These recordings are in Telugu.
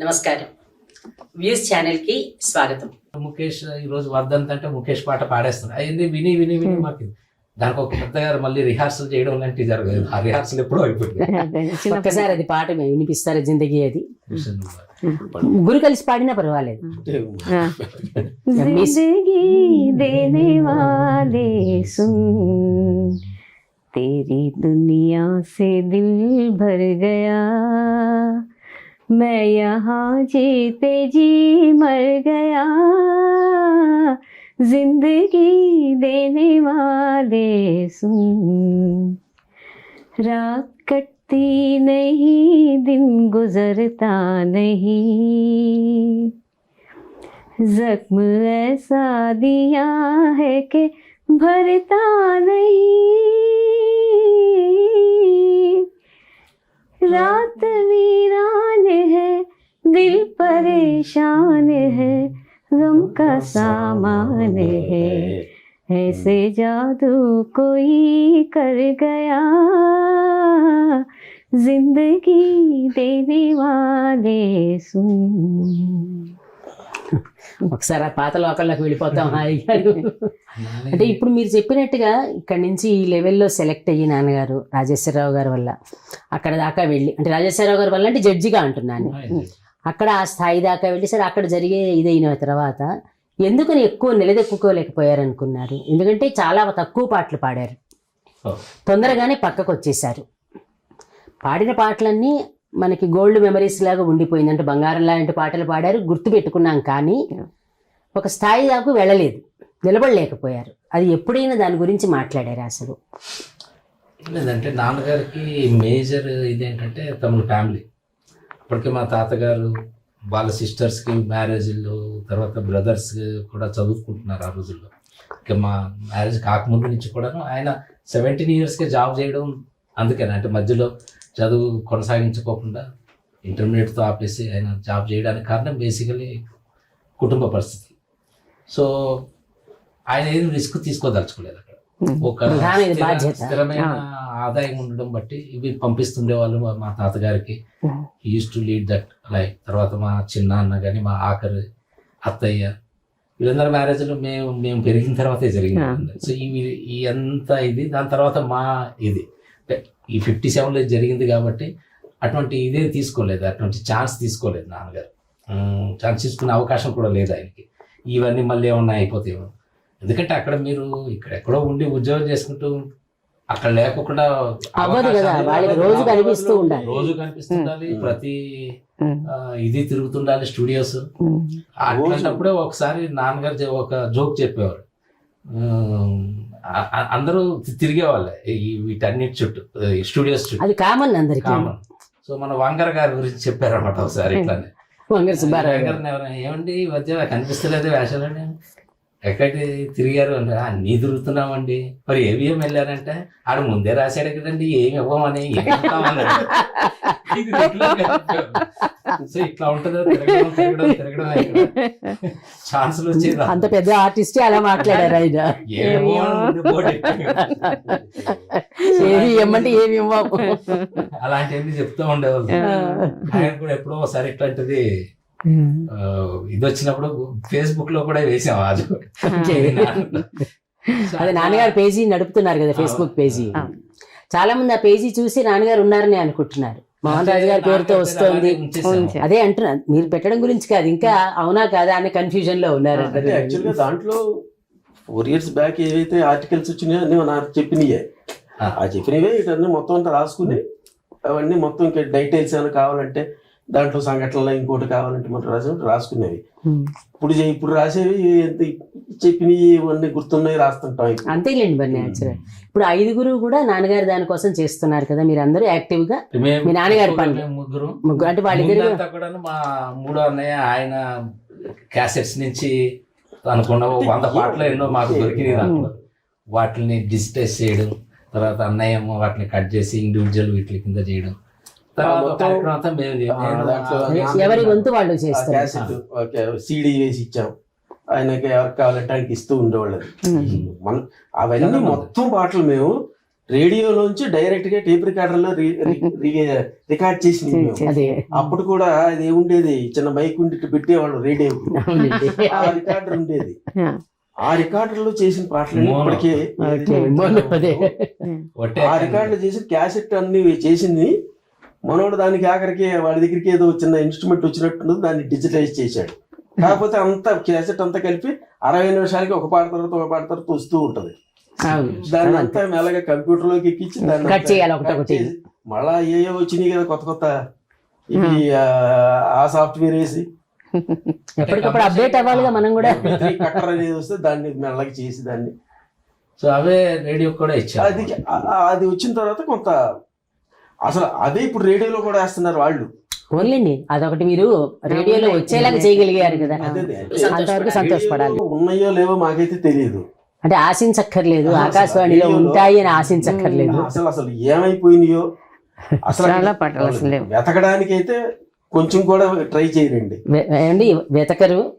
నమస్కారం వ్యూస్ ఛానల్ కి స్వాగతం ముఖేష్ ఈ రోజు వర్ధంత్ అంటే ముఖేష్ పాట పాడేస్తున్నాడు అయింది విని విని విని మాకు దానికి ఒక పెద్దగా మళ్ళీ రిహార్సల్ చేయడం లాంటివి జరగదు ఆ రిహార్సల్ ఎప్పుడో అయిపోయింది అదే, చిన్న ఒక్కసారి అది పాట మేము వినిపిస్తారా జిందగీ అది కృష్ణ ముగ్గురు కలిసి పాడినా పర్వాలేదు ఆ. जिंदगी देने वाले सुन तेरी दुनिया से दिल भर गया मैं यहाँ जीते जी मर गया। ज़िंदगी देने वाले सुन। रात कटती नहीं, दिन गुजरता नहीं। जख्म ऐसा दिया है कि भरता नहीं। रात है दिल परेशान है गम का सामान है ऐसे जादू कोई कर गया जिंदगी देने वाले सुन ఒకసారి ఆ పాత లోకల్లోకి వెళ్ళిపోతాం హాయిగా అంటే ఇప్పుడు మీరు చెప్పినట్టుగా ఇక్కడ నుంచి ఈ లెవెల్లో సెలెక్ట్ అయ్యి నాన్నగారు రాజేశ్వరరావు గారి వల్ల అక్కడ దాకా వెళ్ళి అంటే రాజేశ్వరరావు గారి వల్ల అంటే జడ్జిగా అంటున్నాను అక్కడ ఆ స్థాయి దాకా వెళ్ళి సరే అక్కడ జరిగే ఇదైన తర్వాత ఎందుకని ఎక్కువ నిలదెక్కుకోలేకపోయారు అనుకున్నారు ఎందుకంటే చాలా తక్కువ పాటలు పాడారు. తొందరగానే పక్కకు వచ్చేసారు పాడిన పాటలన్నీ మనకి గోల్డ్ మెమరీస్ లాగా ఉండిపోయింది. అంటే బంగారం లాంటి పాటలు పాడారు గుర్తు పెట్టుకున్నాం కానీ ఒక స్థాయి దాకా వెళ్ళలేదు. నిలబడలేకపోయారు. అది ఎప్పుడైనా దాని గురించి మాట్లాడారు అసలు? లేదంటే నాన్నగారికి మేజర్ ఇదేంటంటే తమ ఫ్యామిలీ. అప్పటికే మా తాతగారు వాళ్ళ సిస్టర్స్కి మ్యారేజ్లు తర్వాత బ్రదర్స్ కూడా చదువుకుంటున్నారు ఆ రోజుల్లో. ఇంకా మా మ్యారేజ్ కాకముందు నుంచి కూడాను ఆయన సెవెంటీన్ ఇయర్స్కే జాబ్ చేయడం అందుకని అంటే మధ్యలో చదువు కొనసాగించుకోకుండా ఇంటర్మీడియట్తో ఆపేసి ఆయన జాబ్ చేయడానికి కారణం బేసికలీ కుటుంబ పరిస్థితి. సో ఆయన ఏం రిస్క్ తీసుకోదలుచుకోలేదు ఒక. స్థిరమైన ఆదాయం ఉండడం బట్టి ఇవి పంపిస్తుండే వాళ్ళు మా- తాతగారికి. Used to lead that life తర్వాత మా చిన్న అన్న కానీ మా ఆఖరి అత్తయ్య. వీళ్ళందరూ మ్యారేజ్లు మేము మేము పెరిగిన తర్వాతే జరిగింది. సో ఇవి ఈ అంతా ఇది. దాని తర్వాత మా ఇది. ఈ ఫిఫ్టీ సెవెన్లో జరిగింది కాబట్టి అటువంటి ఇదే తీసుకోలేదు. అటువంటి ఛాన్స్ తీసుకోలేదు నాన్నగారు. ఛాన్స్ తీసుకునే అవకాశం కూడా లేదు ఆయనకి. ఇవన్నీ మళ్ళీ ఏమన్నా అయిపోతాయేమో ఎందుకంటే అక్కడ మీరు ఇక్కడ ఎక్కడో ఉండి ఉద్యోగం చేసుకుంటూ అక్కడ లేకుండా అవ్వదు కదా, వాళ్ళకి. రోజు కనిపిస్తూ ఉండాలి. రోజు కనిపిస్తుండాలి. ప్రతి ఇది తిరుగుతుండాలి స్టూడియోస్. అట్లాంటప్పుడే ఒకసారి నాన్నగారు ఒక జోక్ చెప్పేవారు. అందరూ తిరిగేవాళ్ళే వీటన్నిటి చుట్టూ స్టూడియోస్ చుట్టూ. అది కామన్ అందరికి. కామన్. సో మన వంగర గారి గురించి చెప్పారన్నమాట ఒకసారి ఇట్లానే. వంగర సుబ్బారావు గారు. వంగరని ఎవరైనా ఏమండి ఈ మధ్య కనిపిస్తలేదు వేషాలండి ఎక్కడికి తిరిగారు అంటే "ఆ, నీ తిరుగుతున్నామండి. మరి ఏవిఎం వెళ్ళారంటే ఆడ ముందే రాశాడు కదండి ఏమి ఇవ్వమని. సో ఇట్లా ఉంటుందో తిరగడం తిరగడం తిరగడం ఛాన్సులు వచ్చేది అంత పెద్ద ఆర్టిస్ట్ అలా మాట్లాడారు ఆయన. ఏమో ఇవ్వమంటే ఏమి ఇవ్వము. అలాంటివన్నీ చెప్తూ ఉండేవాళ్ళు. ఆయన కూడా ఎప్పుడో ఒకసారి ఇట్లాంటిది ఇది వచ్చినప్పుడు ఫేస్బుక్లో కూడా వేసాం అది. అదే నాన్నగారు పేజీ నడుపుతున్నారు కదా ఫేస్బుక్ పేజీ. చాలా మంది ఆ పేజీ చూసి నాన్నగారు ఉన్నారని అనుకుంటున్నారు. మోహన్ రాజు గారి పేరుతో వస్తోంది. అదే అంటున్నాను మీరు పెట్టడం గురించి కాదు ఇంకా అవునా కాదా అనే కన్ఫ్యూజన్లో ఉన్నారు దాంట్లో ఫోర్ ఇయర్స్ బ్యాక్ ఏవైతే ఆర్టికల్స్ వచ్చినాయో నాకు చెప్పినయే. ఆ. చెప్పినవే ఇటన్నీ మొత్తం అంతా రాసుకుని అవన్నీ మొత్తం ఇంకా డీటెయిల్స్ ఏమైనా కావాలంటే దాంట్లో సంఘటనలు ఇంకోటి కావాలంటే మనం రాసి రాసుకునేవి. ఇప్పుడు ఇప్పుడు రాసేవి చెప్పినవి ఇవన్నీ గుర్తున్నాయి రాస్తుంటాం ఇప్పుడు. అంతేలేండి న్యాచురల్ ఇప్పుడు ఐదుగురు కూడా నాన్నగారు దానికోసం చేస్తున్నారు కదా మీరు అందరూ యాక్టివ్గా మీ నాన్నగారి పనులు. ముగ్గురు. ముగ్గురు అంటే వాళ్ళిద్దరు కూడా మా మూడో అన్నయ్య ఆయన క్యాసెట్స్ నుంచి అనుకున్న వంద పాటలు ఎన్నో మాకు దొరికినాయి దాంట్లో. వాటిని డిజిటైజ్ చేయడం తర్వాత అన్నయ్య ఏమో వాటిని కట్ చేసి ఇండివిజువల్ వీటి కింద చేయడం. ఎవరి వంతు వాళ్ళు చేస్తారు. సీడీ వేసి ఇచ్చాం. ఆయనకి ఎవరికి కావాలంటే ఆయనకి ఇస్తూ ఉండేవాళ్ళది. మన అవన్నీ. మొత్తం పాటలు మేము రేడియోలోంచి డైరెక్ట్గా టేప్ రికార్డర్లో రికార్డ్ చేసి అప్పుడు కూడా అది ఉండేది. చిన్న మైక్ ఉండి పెట్టేవాళ్ళు రేడియో. ఆ రికార్డర్ ఉండేది. ఆ. రికార్డర్లో చేసిన పాటలు. ఇప్పటికే ఆ రికార్డులు చేసి క్యాసెట్ అన్ని చేసింది మనోడు దానికి ఆఖరికి వాడి దగ్గరికి ఏదో చిన్న ఇన్స్ట్రుమెంట్ వచ్చినట్టు దాన్ని డిజిటలైజ్ చేశాడు. కాకపోతే అంత క్యాసెట్ అంతా కలిపి అరవై నిమిషాలకి ఒక పాట తర్వాత ఒక పాట తర్వాత వస్తూ ఉంటది. దాన్ని అంతా మెల్లగా కంప్యూటర్లోకి ఎక్కించి దాన్ని కట్ అంతా చేయాలి ఒకటి కట్ ఒకటి. చేసి, మళ్ళా ఏయో వచ్చినాయి కదా కొత్త కొత్త. ఇవి ఆ, ఆ సాఫ్ట్వేర్ వేసి. ఎప్పటికప్పుడు అప్డేట్ అవ్వాలిగా మనం కూడా. కట్టర్ అనేది వస్తే దాన్ని మెల్లగా చేసి దాన్ని. సో అవే రేడియో కూడా ఇచ్చారు. అది అది వచ్చిన తర్వాత కొంత అసలు అదే ఇప్పుడు రేడియోలో కూడా వేస్తున్నారు వాళ్ళు. ఓన్లేండి అదొకటి మీరు రేడియోలో వచ్చేలాగా చేయగలిగారు కదా. అంతవరకు సంతోషపడాలి. ఉన్నాయో లేవో మాకైతే తెలియదు. అంటే ఆశించక్కర్లేదు ఆకాశవాణిలో ఉంటాయి అని ఆశించక్కర్లేదు. అసలు అసలు ఏమైపోయినాయో? అసలు చాలా పాటలు అసలు లేవు. వెతకడానికి అయితే కొంచెం కూడా ట్రై చేయరండి. వె- ఏమండి వెతకరు.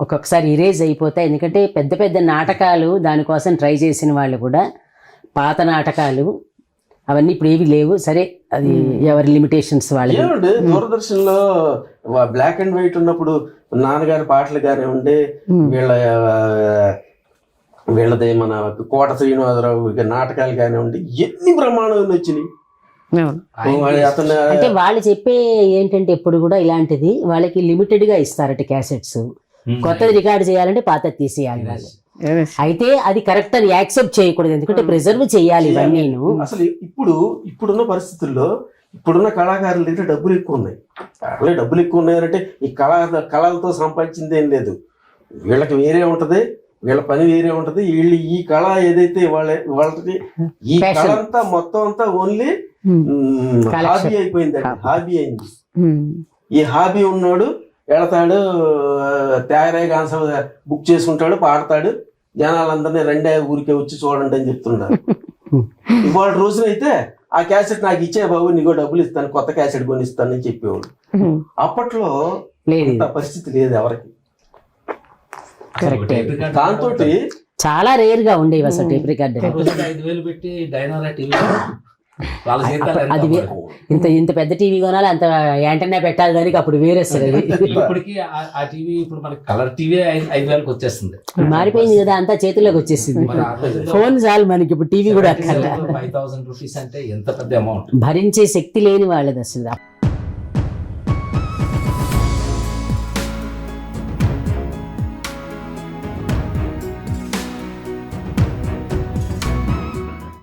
ఒక్కొక్కసారి ఇరేజ్ అయిపోతాయి. ఎందుకంటే పెద్ద పెద్ద నాటకాలు దానికోసం ట్రై చేసిన వాళ్ళు కూడా పాత నాటకాలు అవన్నీ ఇప్పుడు ఏవి లేవు. సరే అది ఎవరి లిమిటేషన్స్ ఏమండి? దూరదర్శన్లో బ్లాక్ అండ్ వైట్ ఉన్నప్పుడు నాన్నగారి పాటలు కానివ్వండి వీళ్ళ ఆ, వీళ్ళది మన కోట శ్రీనివాసరావు ఇక నాటకాలు కానివ్వండి ఎన్ని బ్రహ్మాండమైన వచ్చినాయి. అంటే వాళ్ళు చెప్పే ఏంటంటే ఎప్పుడు కూడా ఇలాంటిది వాళ్ళకి లిమిటెడ్గా ఇస్తారట క్యాసెట్స్ Hmm. కొత్తది రికార్డ్ చేయాలంటే పాత తీసేయాలి వాళ్ళు. అయితే అది కరెక్ట్ అని యాక్సెప్ట్ చేయకూడదు. ఎందుకంటే ప్రిజర్వ్ చేయాలి ఇవన్నీ అసలు ఇప్పుడు ఇప్పుడున్న పరిస్థితుల్లో ఇప్పుడున్న కళాకారుల దగ్గర డబ్బులు ఎక్కువ ఉన్నాయి. వాళ్ళే డబ్బులు ఎక్కువ ఉన్నాయంటే ఈ కళా కళలతో సంపాదించింది ఏం లేదు. వీళ్ళకి వేరే ఉంటది వీళ్ళ పని వేరే ఉంటది. వీళ్ళు ఈ కళ ఏదైతే వాళ్ళ వాళ్ళకి ఈ Passion. కళ అంతా మొత్తం అంతా ఓన్లీ Hmm. హాబీ అయిపోయింది హాబీ అయింది. Hmm. ఈ హాబీ ఉన్నాడు వెళతాడు తయారై గాన్స బుక్ చేసుకుంటాడు పాడతాడు. జనాలందరినీ రెండే ఊరికే వచ్చి చూడండి అని చెప్తున్నారు. ఇవాళ రోజునైతే ఆ క్యాసెట్ నాకు ఇచ్చే బాబు నీకో డబ్బులు ఇస్తాను కొత్త క్యాసెట్ కొనిస్తానని చెప్పేవాడు. అప్పట్లో పరిస్థితి లేదు ఎవరికి. దాంతో చాలా రేర్గా ఉండేవి అసలు టేప్ రికార్డర్ రోజుకి ఐదు వేలు పెట్టి డైనోరా టీవీ అది? ఇంత ఇంత పెద్ద టీవీ కొనాలి అంత యాంటనా పెట్టాలి దానికి అప్పుడు వేరే అసలు అది. ఇప్పటికి ఆ- టీవీ ఇప్పుడు మనకి కలర్ టీవీ ఐదు వేలకు వచ్చేస్తుంది. మారిపోయింది కదా అంతా చేతిలోకి వచ్చేసింది. ఫోన్ చాలు మనకి ఇప్పుడు టీవీ కూడా ఫైవ్ థౌసండ్ రూపీస్ అంటే ఎంత పెద్ద అమౌంట్? భరించే శక్తి లేని వాళ్ళది అసలు.